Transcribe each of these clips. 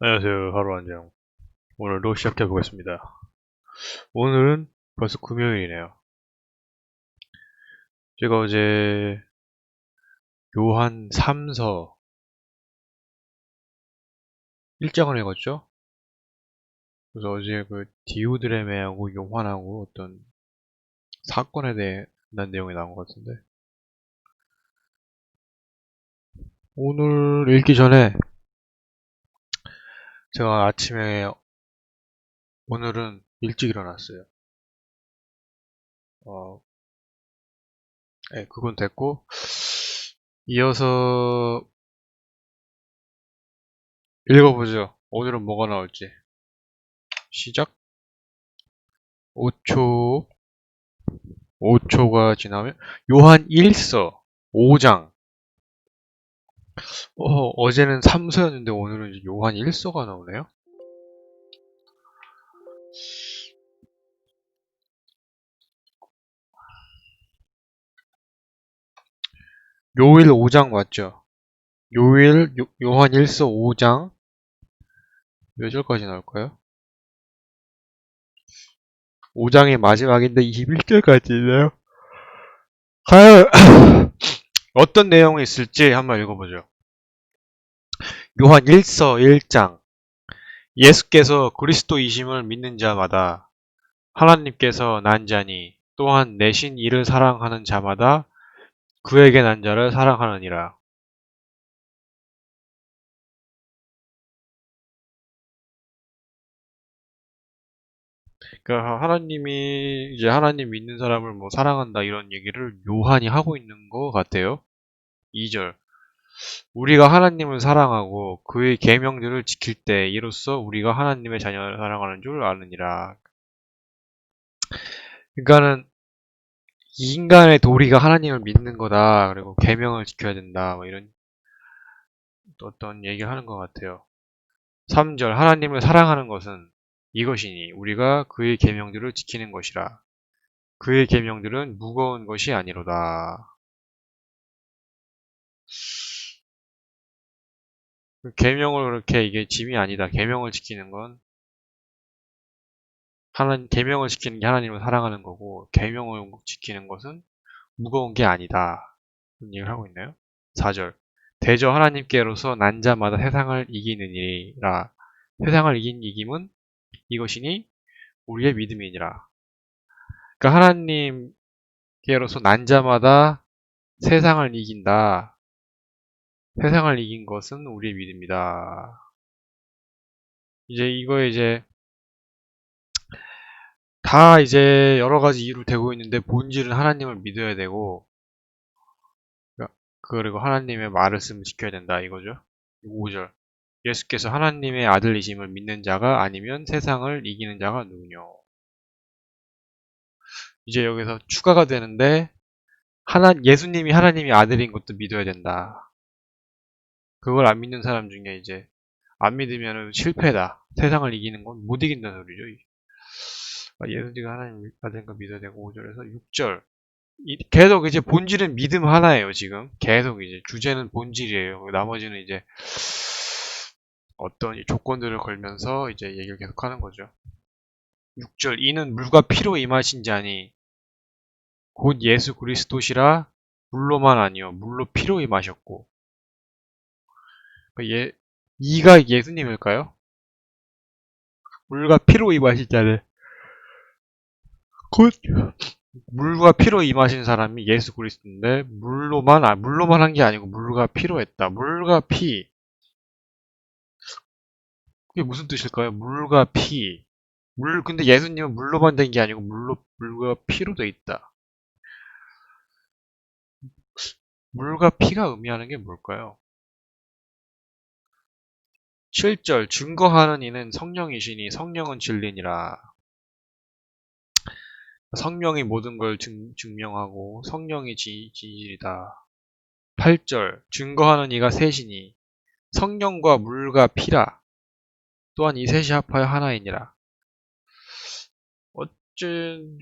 안녕하세요. 하루안녕. 오늘도 시작해 보겠습니다. 오늘은 벌써 금요일이네요. 제가 어제 요한 3서 일장을 읽었죠? 그래서 어제 그 디오드레메하고 요한하고 어떤 사건에 대한 내용이 나온 것 같은데 오늘 읽기 전에 제가 아침에 오늘은 일찍 일어났어요. 어, 네, 그건 됐고 이어서 읽어보죠. 오늘은 뭐가 나올지. 시작. 5초. 5초가 지나면 요한 1서 5장. 어, 어제는 3서였는데 오늘은 요한 1서가 나오네요. 요일 5장 맞죠? 요일 요, 요한 1서 5장 몇 절까지 나올까요? 5장의 마지막인데 21절까지 있네요. 과연 어떤 내용이 있을지 한번 읽어보죠. 요한 1서 1장 예수께서 그리스도이심을 믿는 자마다 하나님께서 난 자니 또한 내신 이를 사랑하는 자마다 그에게 난 자를 사랑하느니라. 그러니까 하나님이 이제 하나님 믿는 사람을 뭐 사랑한다 이런 얘기를 요한이 하고 있는 것 같아요. 2절. 우리가 하나님을 사랑하고 그의 계명들을 지킬 때 이로써 우리가 하나님의 자녀를 사랑하는 줄 아느니라. 그러니까는 이 인간의 도리가 하나님을 믿는 거다. 그리고 계명을 지켜야 된다. 뭐 이런 어떤 얘기를 하는 것 같아요. 3절 하나님을 사랑하는 것은 이것이니 우리가 그의 계명들을 지키는 것이라. 그의 계명들은 무거운 것이 아니로다. 계명을 그렇게 이게 짐이 아니다. 계명을 지키는 건 하나님 계명을 지키는 게 하나님을 사랑하는 거고 계명을 지키는 것은 무거운 게 아니다. 이런 얘기를 하고 있나요? 4절 대저 하나님께로서 난 자마다 세상을 이기느니라. 세상을 이긴 이김은 이것이니 우리의 믿음이니라. 그러니까 하나님께로서 난 자마다 세상을 이긴다. 세상을 이긴 것은 우리의 믿음이다. 이제 이거 이제 다 이제 여러 가지 이유로 되고 있는데 본질은 하나님을 믿어야 되고 그리고 하나님의 말씀을 지켜야 된다 이거죠. 5절 예수께서 하나님의 아들이심을 믿는 자가 아니면 세상을 이기는 자가 누구뇨. 이제 여기서 추가가 되는데 하나 예수님이 하나님의 아들인 것도 믿어야 된다. 그걸 안 믿는 사람 중에 이제 안 믿으면 실패다. 세상을 이기는 건 못 이긴다는 소리죠. 아, 예수님이 하나님 아들인 걸 믿어야 되고 5절에서 6절 계속 이제 본질은 믿음 하나예요 지금 계속 이제 주제는 본질이에요 나머지는 이제 어떤 조건들을 걸면서 이제 얘기를 계속 하는 거죠 6절 이는 물과 피로 임하신 자니 곧 예수 그리스도시라 물로만 아니요 물로 피로 임하셨고 그러니까 예, 이가 예수님일까요? 물과 피로 임하신 자는 곧 물과 피로 임하신 사람이 예수 그리스도인데 물로만 아 물로만 한 게 아니고 물과 피로 했다. 물과 피 그게 무슨 뜻일까요? 물과 피. 물 근데 예수님은 물로만 된 게 아니고 물로 물과 피로 돼 있다. 물과 피가 의미하는 게 뭘까요? 7절 증거하는 이는 성령이시니 성령은 진리니라. 성령이 모든 걸 증, 명하고 성령이 지, 진실이다. 8절 증거하는 이가 셋이니 성령과 물과 피라. 또한 이 셋이 합하여 하나이니라. 어쩐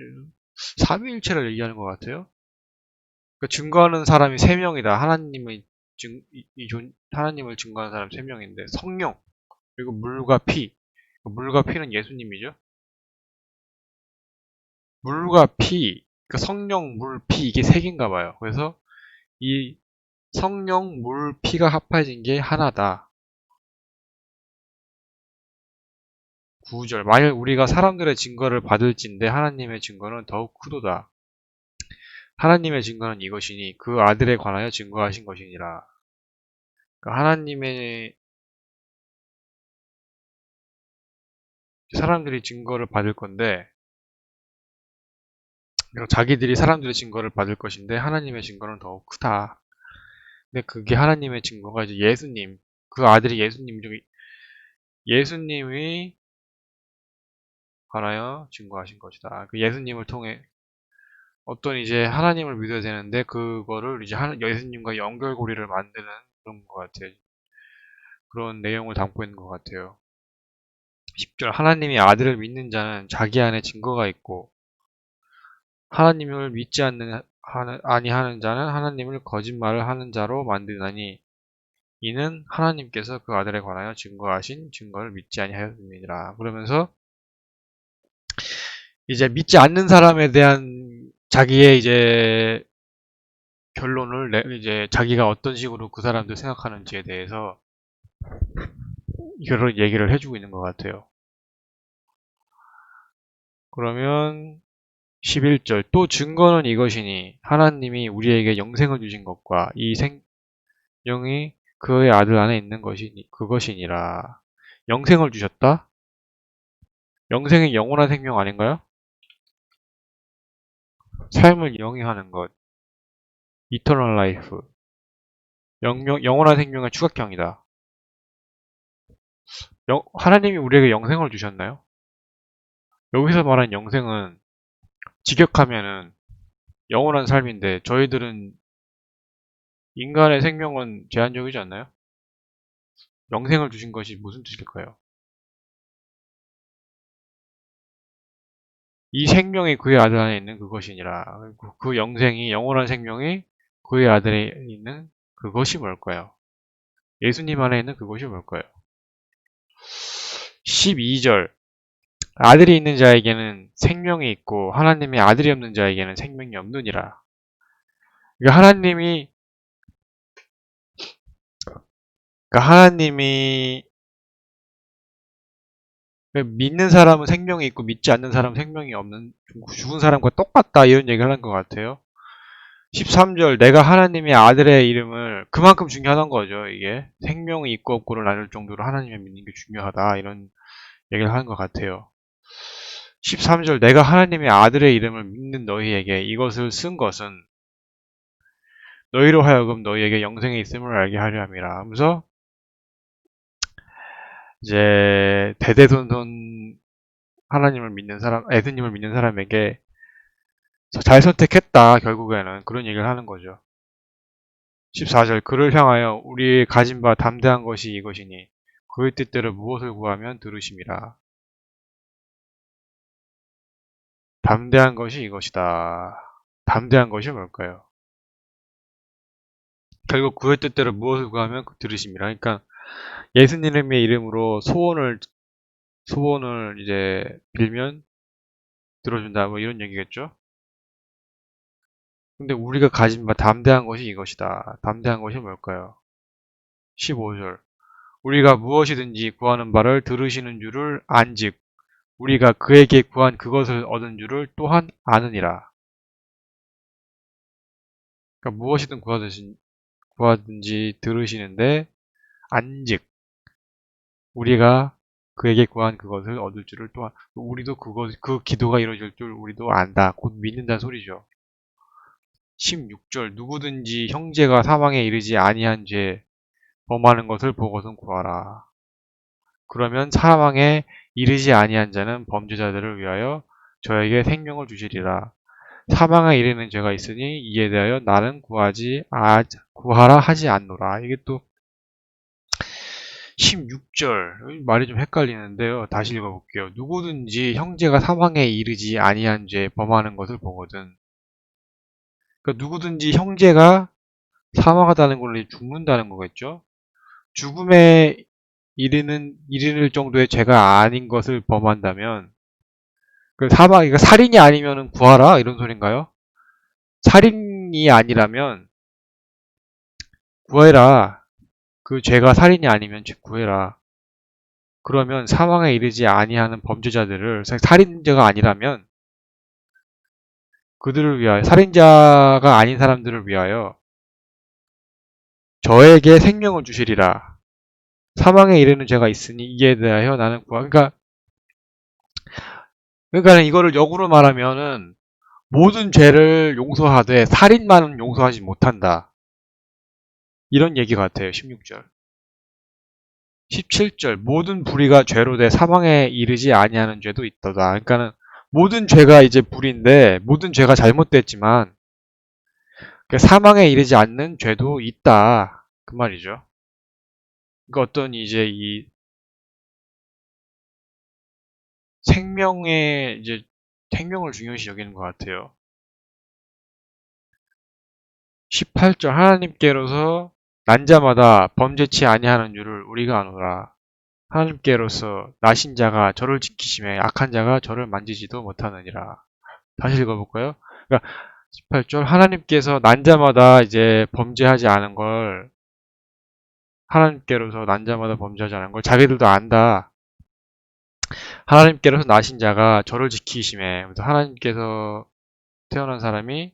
삼위일체를 얘기하는 것 같아요. 그러니까 증거하는 사람이 세 명이다. 하나님의 증, 이, 이, 하나님을 증거하는 사람 세 명인데 성령 그리고 물과 피. 물과 피는 예수님이죠. 물과 피, 그 성령, 물, 피 이게 세 개인가 봐요. 그래서 이 성령, 물, 피가 합해진 게 하나다. 9절 만일 우리가 사람들의 증거를 받을진데 하나님의 증거는 더욱 크도다. 하나님의 증거는 이것이니 그 아들에 관하여 증거하신 것이니라. 그러니까 하나님의 사람들이 증거를 받을 건데 자기들이 사람들의 증거를 받을 것인데 하나님의 증거는 더욱 크다. 근데 그게 하나님의 증거가 이제 예수님, 그 아들이 예수님 중에 예수님이 관하여 증거하신 것이다. 그 예수님을 통해 어떤 이제 하나님을 믿어야 되는데 그거를 이제 예수님과 연결고리를 만드는 그런 것 같아요. 그런 내용을 담고 있는 것 같아요. 10절 하나님이 아들을 믿는 자는 자기 안에 증거가 있고 하나님을 믿지 않는 하는, 아니하는 자는 하나님을 거짓말을 하는 자로 만드나니 이는 하나님께서 그 아들에 관하여 증거하신 증거를 믿지 아니하였음이니라. 그러면서 이제 믿지 않는 사람에 대한 자기의 이제 결론을 이제 자기가 어떤 식으로 그 사람들 생각하는지에 대해서 이런 얘기를 해주고 있는 것 같아요. 그러면 11절 또 증거는 이것이니 하나님이 우리에게 영생을 주신 것과 이 생명이 그의 아들 안에 있는 것이니 그것이니라. 영생을 주셨다? 영생이 영원한 생명 아닌가요? 삶을 영위하는 것. 이터널 라이프. 영명, 영원한 생명의 추각형이다. 영, 하나님이 우리에게 영생을 주셨나요? 여기서 말하는 영생은 직역하면은 영원한 삶인데 저희들은 인간의 생명은 제한적이지 않나요? 영생을 주신 것이 무슨 뜻일까요? 이 생명이 그의 아들 안에 있는 그것이니라. 그 영생이, 영원한 생명이 그의 아들에 있는 그것이 뭘까요? 예수님 안에 있는 그것이 뭘까요? 12절. 아들이 있는 자에게는 생명이 있고 하나님의 아들이 없는 자에게는 생명이 없느니라. 그러니까 하나님이 그러니까 하나님이 믿는 사람은 생명이 있고 믿지 않는 사람은 생명이 없는 죽은 사람과 똑같다 이런 얘기를 하는 것 같아요. 13절 내가 하나님의 아들의 이름을 그만큼 중요하던 거죠. 이게 생명이 있고 없고를 나눌 정도로 하나님을 믿는 게 중요하다 이런 얘기를 하는 것 같아요. 13절 내가 하나님의 아들의 이름을 믿는 너희에게 이것을 쓴 것은 너희로 하여금 너희에게 영생에 있음을 알게 하려 함이라 하면서 이제 대대손손 하나님을 믿는 사람, 에드님을 믿는 사람에게 잘 선택했다 결국에는 그런 얘기를 하는 거죠. 14절 그를 향하여 우리 가진 바 담대한 것이 이것이니 그의 뜻대로 무엇을 구하면 들으심이라. 담대한 것이 이것이다. 담대한 것이 뭘까요? 결국 그의 뜻대로 무엇을 구하면 들으심이라. 그러니까 예수님의 이름으로 소원을 소원을 이제 빌면 들어준다. 뭐 이런 얘기겠죠? 근데 우리가 가진 바 담대한 것이 이것이다. 담대한 것이 뭘까요? 15절. 우리가 무엇이든지 구하는 바를 들으시는 줄을 안 즉 우리가 그에게 구한 그것을 얻은 줄을 또한 아느니라. 그러니까 무엇이든 구하든지, 구하든지 들으시는데 안즉 우리가 그에게 구한 그것을 얻을 줄을 또한 우리도 그것 그 기도가 이루어질 줄 우리도 안다. 곧 믿는다는 소리죠. 16절 누구든지 형제가 사망에 이르지 아니한 죄 범하는 것을 보고선 구하라. 그러면 사망에 이르지 아니한 자는 범죄자들을 위하여 저에게 생명을 주시리라. 사망에 이르는 죄가 있으니 이에 대하여 나는 구하지 아, 구하라 하지 않노라. 이게 또 16절 말이 좀 헷갈리는데요. 다시 읽어볼게요. 누구든지 형제가 사망에 이르지 아니한 죄 범하는 것을 보거든. 그러니까 누구든지 형제가 사망하다는 걸 죽는다는 거겠죠. 죽음에 이르는 이르는 정도의 죄가 아닌 것을 범한다면 그 사망 이거 살인이 아니면은 구하라 이런 소린가요? 살인이 아니라면 구해라. 그 죄가 살인이 아니면 죄 구해라. 그러면 사망에 이르지 아니하는 범죄자들을 살인자가 아니라면 그들을 위하여 살인자가 아닌 사람들을 위하여 저에게 생명을 주시리라. 사망에 이르는 죄가 있으니 이에 대하여 나는 구하. 그러니까 그러니까 이거를 역으로 말하면은 모든 죄를 용서하되 살인만은 용서하지 못한다. 이런 얘기 같아요. 16절. 17절 모든 불의가 죄로 돼 사망에 이르지 아니하는 죄도 있도다. 그러니까는 모든 죄가 이제 불인데 모든 죄가 잘못됐지만 그 사망에 이르지 않는 죄도 있다. 그 말이죠. 그러니까 어떤 이제 이 생명의 이제 생명을 중요시 여기는 것 같아요. 18절 하나님께로서 난 자마다 범죄치 아니하는 줄을 우리가 아노라. 하나님께로서 나신 자가 저를 지키심에 악한 자가 저를 만지지도 못하느니라. 다시 읽어볼까요? 그러니까 18절 하나님께서 난 자마다 이제 범죄하지 않은 걸 하나님께로서 난 자마다 범죄하지 않은 걸 자기들도 안다. 하나님께로서 나신 자가 저를 지키심에 하나님께서 태어난 사람이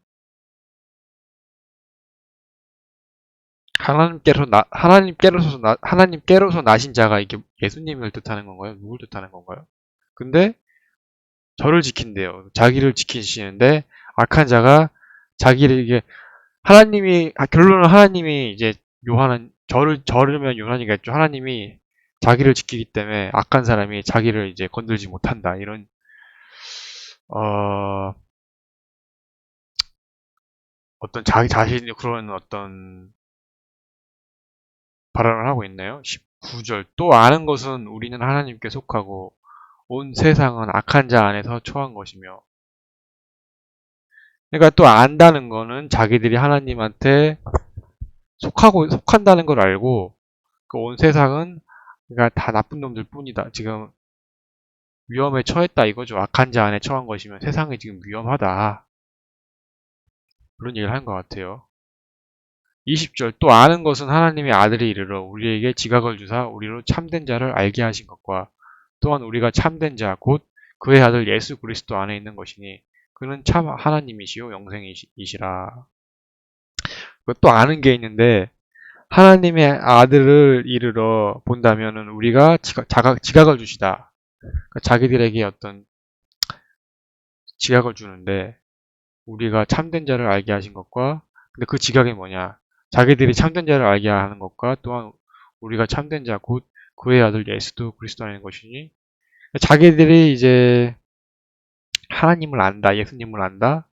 하나님께로 나, 하나님께로서 나, 하나님께로서 나신 자가 이게 예수님을 뜻하는 건가요? 누굴 뜻하는 건가요? 근데 저를 지킨대요. 자기를 지키시는데 악한 자가 자기를 이게 하나님이 아, 결론은 하나님이 이제 요한은 저를 저르면 요한이겠죠. 하나님이 자기를 지키기 때문에 악한 사람이 자기를 이제 건들지 못한다. 이런 어 어떤 자기 자신이 그런 어떤 발언을 하고 있나요? 19절 또 아는 것은 우리는 하나님께 속하고 온 세상은 악한 자 안에서 처한 것이며 그러니까 또 안다는 거는 자기들이 하나님한테 속하고 속한다는 걸 알고 그 온 세상은 그러니까 다 나쁜 놈들 뿐이다. 지금 위험에 처했다 이거죠. 악한 자 안에 처한 것이면 세상이 지금 위험하다. 그런 얘기를 한 것 같아요. 20절 또 아는 것은 하나님의 아들이 이르러 우리에게 지각을 주사 우리로 참된 자를 알게 하신 것과 또한 우리가 참된 자 곧 그의 아들 예수 그리스도 안에 있는 것이니 그는 참 하나님이시요 영생이시라. 또 아는 게 있는데 하나님의 아들을 이르러 본다면은 우리가 지각, 지각을 주시다. 그러니까 자기들에게 어떤 지각을 주는데 우리가 참된 자를 알게 하신 것과 근데 그 지각이 뭐냐? 자기들이 참된 자를 알게 하는 것과 또한 우리가 참된 자, 곧 그의 아들 예수도 그리스도라는 것이니 자기들이 이제 하나님을 안다, 예수님을 안다.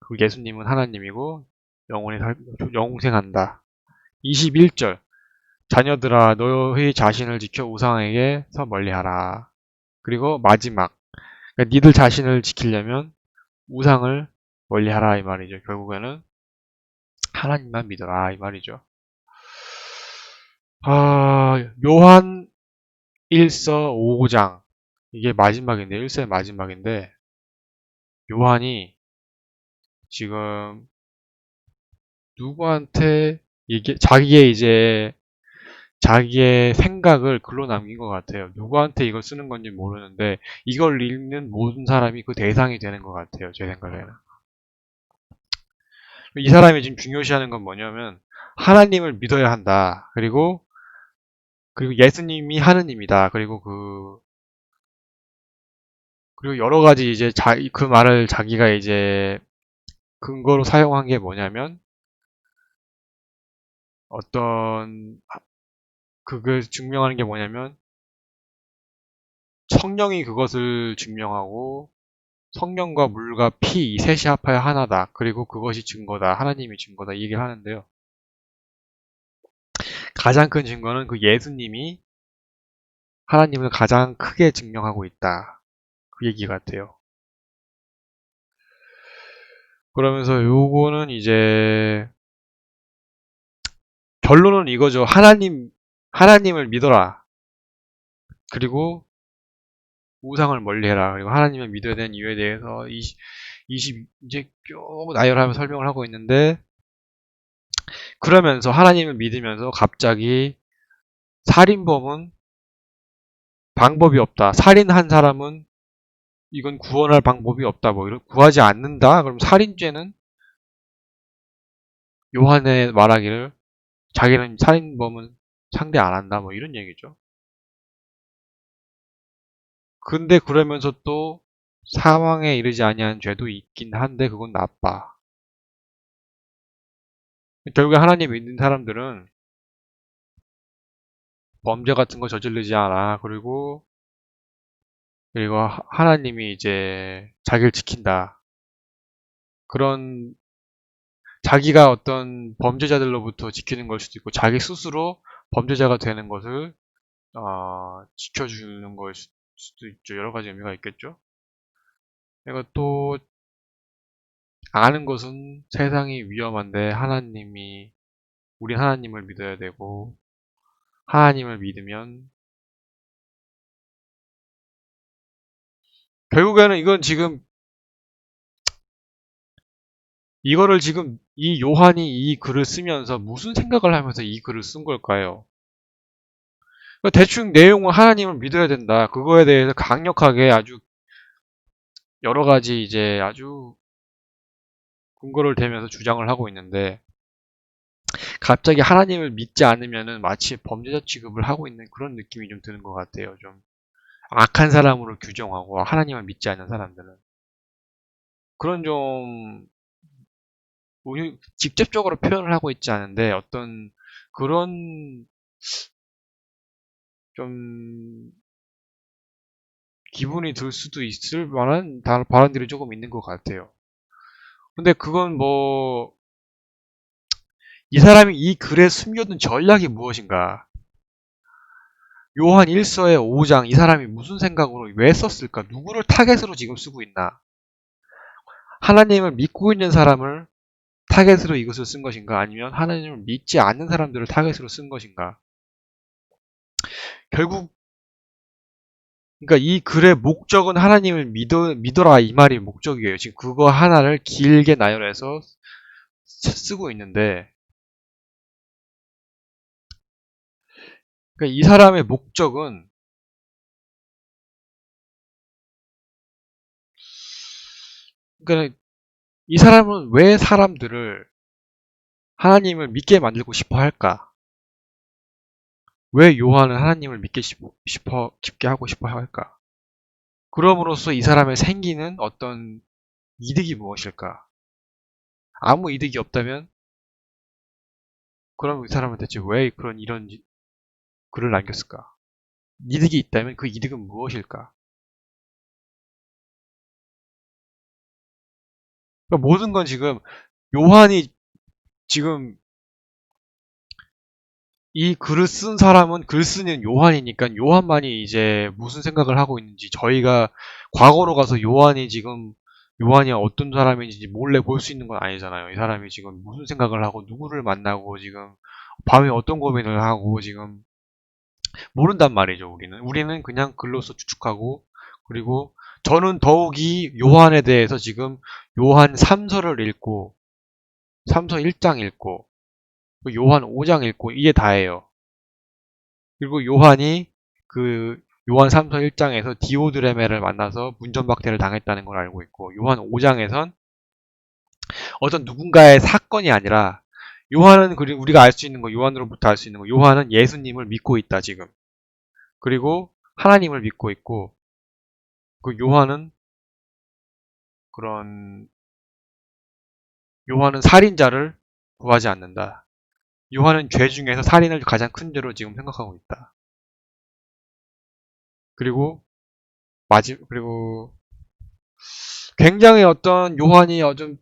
그 예수님은 하나님이고 영원히 살, 영생한다. 21절 자녀들아 너희 자신을 지켜 우상에게서 멀리하라. 그리고 마지막 그러니까 니들 자신을 지키려면 우상을 멀리하라 이 말이죠. 결국에는 하나님만 믿어라 이 말이죠. 아, 요한 1서 5장 이게 마지막인데 1서의 마지막인데 요한이 지금 누구한테 이게 자기의 이제 자기의 생각을 글로 남긴 것 같아요. 누구한테 이걸 쓰는 건지 모르는데 이걸 읽는 모든 사람이 그 대상이 되는 것 같아요. 제 생각에는. 이 사람이 지금 중요시하는 건 뭐냐면 하나님을 믿어야 한다. 그리고 그리고 예수님이 하느님이다. 그리고 그 그리고 여러 가지 이제 자, 그 말을 자기가 이제 근거로 사용한 게 뭐냐면 어떤 그걸 증명하는 게 뭐냐면 성령이 그것을 증명하고 성령과 물과 피 이 셋이 합하여 하나다. 그리고 그것이 증거다. 하나님이 증거다. 이 얘기를 하는데요. 가장 큰 증거는 그 예수님이 하나님을 가장 크게 증명하고 있다. 그 얘기 같아요. 그러면서 요거는 이제 결론은 이거죠. 하나님, 하나님을 믿어라. 그리고 우상을 멀리해라. 그리고 하나님을 믿어야 되는 이유에 대해서 20, 20 이제 쭉 나열하며 설명을 하고 있는데 그러면서 하나님을 믿으면서 갑자기 살인범은 방법이 없다. 살인한 사람은 이건 구원할 방법이 없다. 뭐 이런 구하지 않는다. 그럼 살인죄는 요한의 말하기를 자기는 살인범은 상대 안 한다. 뭐 이런 얘기죠. 근데 그러면서 또 사망에 이르지 아니한 죄도 있긴 한데 그건 나빠. 결국에 하나님 믿는 사람들은 범죄 같은 거 저지르지 않아. 그리고 그리고 하- 하나님이 이제 자기를 지킨다. 그런 자기가 어떤 범죄자들로부터 지키는 걸 수도 있고 자기 스스로 범죄자가 되는 것을 어, 지켜주는 걸 수- 수도 있죠. 여러 가지 의미가 있겠죠. 내가 또 아는 것은 세상이 위험한데 하나님이 우리 하나님을 믿어야 되고 하나님을 믿으면 결국에는 이건 지금 이거를 지금 이 요한이 이 글을 쓰면서 무슨 생각을 하면서 이 글을 쓴 걸까요? 그러니까 대충 내용은 하나님을 믿어야 된다. 그거에 대해서 강력하게 아주 여러 가지 이제 아주 근거를 대면서 주장을 하고 있는데 갑자기 하나님을 믿지 않으면은 마치 범죄자 취급을 하고 있는 그런 느낌이 좀 드는 것 같아요. 좀 악한 사람으로 규정하고 하나님을 믿지 않는 사람들은 그런 좀 직접적으로 표현을 하고 있지 않은데 어떤 그런 좀 기분이 들 수도 있을 만한 다- 발언들이 조금 있는 것 같아요. 근데 그건 뭐, 이 사람이 이 글에 숨겨둔 전략이 무엇인가? 요한 1서의 5장, 이 사람이 무슨 생각으로 왜 썼을까? 누구를 타겟으로 지금 쓰고 있나? 하나님을 믿고 있는 사람을 타겟으로 이것을 쓴 것인가? 아니면 하나님을 믿지 않는 사람들을 타겟으로 쓴 것인가? 결국 그러니까 이 글의 목적은 하나님을 믿어, 믿어라 이 말이 목적이에요. 지금 그거 하나를 길게 나열해서 쓰- 쓰고 있는데 그러니까 이 사람의 목적은 그러니까 이 사람은 왜 사람들을 하나님을 믿게 만들고 싶어 할까? 왜 요한은 하나님을 믿게 싶- 싶어 깊게 하고 싶어 할까? 그럼으로써 이 사람의 생기는 어떤 이득이 무엇일까? 아무 이득이 없다면 그럼 이 사람은 대체 왜 그런 이런 이- 글을 남겼을까? 이득이 있다면 그 이득은 무엇일까? 그러니까 모든 건 지금 요한이 지금 이 글을 쓴 사람은 글 쓰는 요한이니까 요한만이 이제 무슨 생각을 하고 있는지 저희가 과거로 가서 요한이 지금 요한이 어떤 사람인지 몰래 볼 수 있는 건 아니잖아요. 이 사람이 지금 무슨 생각을 하고 누구를 만나고 지금 밤에 어떤 고민을 하고 지금 모른단 말이죠. 우리는 우리는 그냥 글로서 추측하고 그리고 저는 더욱이 요한에 대해서 지금 요한 3서를 읽고 3서 1장 읽고 그 요한 5장 읽고 이게 다예요. 그리고 요한이 그 요한 3서 1장에서 디오드레메를 만나서 문전박대를 당했다는 걸 알고 있고 요한 5장에선 어떤 누군가의 사건이 아니라 요한은 우리가 알 수 있는 거 요한으로부터 알 수 있는 거 요한은 예수님을 믿고 있다 지금 그리고 하나님을 믿고 있고 그 요한은 그런 요한은 살인자를 구하지 않는다. 요한은 죄 중에서 살인을 가장 큰 죄로 지금 생각하고 있다. 그리고 마지 그리고 굉장히 어떤 요한이 어좀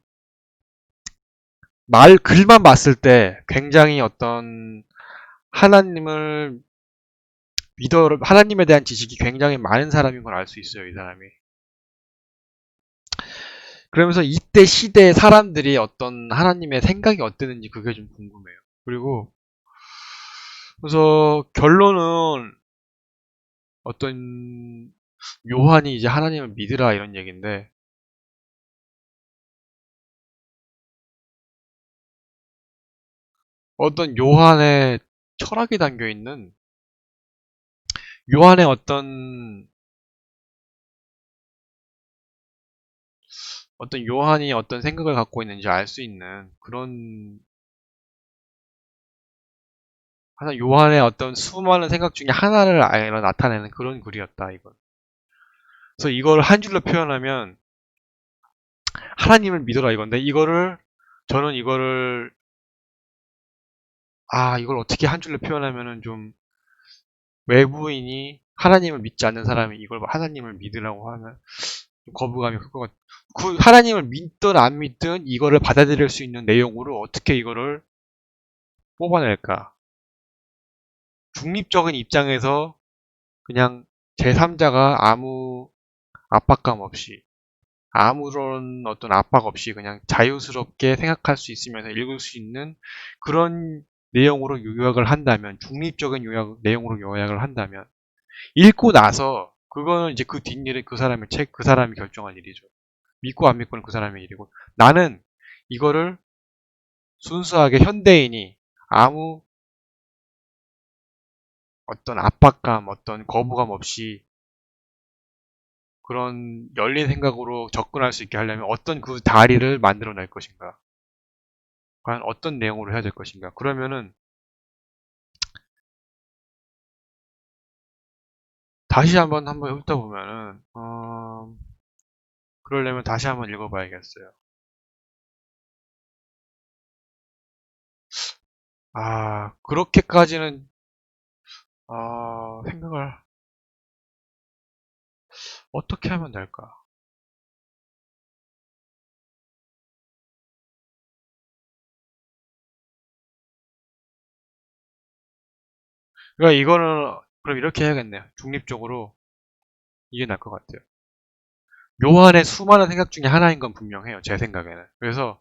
말 글만 봤을 때 굉장히 어떤 하나님을 믿어 하나님에 대한 지식이 굉장히 많은 사람인 걸 알 수 있어요 이 사람이. 그러면서 이때 시대의 사람들이 어떤 하나님의 생각이 어땠는지 그게 좀 궁금해요. 그리고 그래서 결론은 어떤 요한이 이제 하나님을 믿으라 이런 얘기인데 어떤 요한의 철학이 담겨 있는 요한의 어떤 어떤 요한이 어떤 생각을 갖고 있는지 알 수 있는 그런 하나 요한의 어떤 수많은 생각 중에 하나를 알아 나타내는 그런 글이었다 이건. 그래서 이걸 한 줄로 표현하면 하나님을 믿어라 이건데 이거를 저는 이거를 아 이걸 어떻게 한 줄로 표현하면은 좀 외부인이 하나님을 믿지 않는 사람이 이걸 하나님을 믿으라고 하면 좀 거부감이 클 것 같. 그 하나님을 믿든 안 믿든 이거를 받아들일 수 있는 내용으로 어떻게 이거를 뽑아낼까? 중립적인 입장에서 그냥 제3자가 아무 압박감 없이 아무런 어떤 압박 없이 그냥 자유스럽게 생각할 수 있으면서 읽을 수 있는 그런 내용으로 요약을 한다면 중립적인 요약 내용으로 요약을 한다면 읽고 나서 그거는 이제 그 뒷일은 그 사람의 책 그 사람이 결정할 일이죠. 믿고 안 믿고는 그 사람의 일이고 나는 이거를 순수하게 현대인이 아무 어떤 압박감, 어떤 거부감 없이 그런 열린 생각으로 접근할 수 있게 하려면 어떤 그 다리를 만들어낼 것인가? 과연 어떤 내용으로 해야 될 것인가? 그러면은 다시 한번 한번 훑어보면은 어... 그러려면 다시 한번 읽어봐야겠어요. 아 그렇게까지는 어... 생각을 어떻게 하면 될까? 그러니까 이거는 그럼 이렇게 해야겠네요. 중립적으로 이게 나을 것 같아요. 요한의 수많은 생각 중에 하나인 건 분명해요. 제 생각에는. 그래서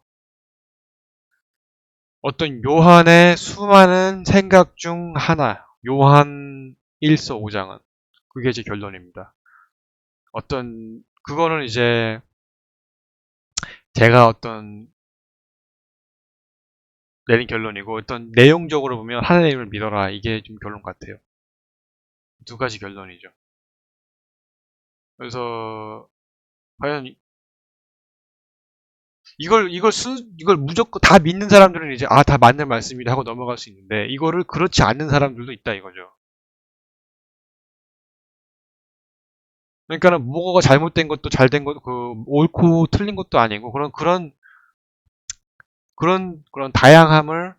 어떤 요한의 수많은 생각 중 하나, 요한 1서 5장은 그게 제 결론입니다. 어떤 그거는 이제 제가 어떤 내린 결론이고 어떤 내용적으로 보면 하나님을 믿어라 이게 좀 결론 같아요. 두 가지 결론이죠. 그래서 과연 이걸 이걸 수, 이걸 무조건 다 믿는 사람들은 이제 아 다 맞는 말씀이다 하고 넘어갈 수 있는데 이거를 그렇지 않는 사람들도 있다 이거죠. 그러니까는 뭐가 잘못된 것도 잘된 것도 그 옳고 틀린 것도 아니고 그런 그런 그런 그런 다양함을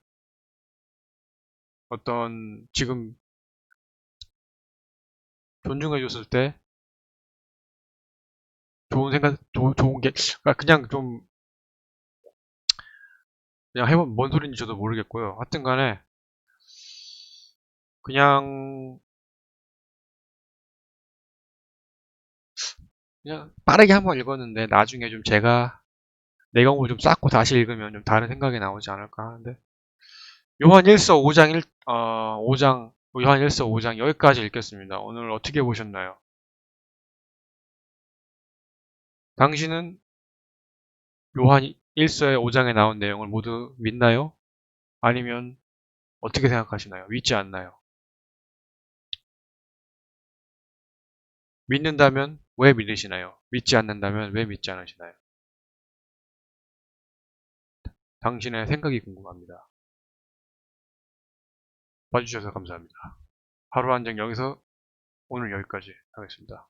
어떤 지금 존중해 줬을 때 좋은 생각 조, 좋은 게 그러니까 그냥 좀 그냥 해본 뭔 소리인지 저도 모르겠고요. 하여튼 간에 그냥 그냥 빠르게 한번 읽었는데 나중에 좀 제가 내용을 좀 쌓고 다시 읽으면 좀 다른 생각이 나오지 않을까 하는데 요한 1서 5장 1, 어, 5장 요한 1서 5장 여기까지 읽겠습니다. 오늘 어떻게 보셨나요? 당신은 요한 1서의 5장에 나온 내용을 모두 믿나요? 아니면 어떻게 생각하시나요? 믿지 않나요? 믿는다면 왜 믿으시나요? 믿지 않는다면 왜 믿지 않으시나요? 당신의 생각이 궁금합니다. 봐주셔서 감사합니다. 하루 한정 여기서 오늘 여기까지 하겠습니다.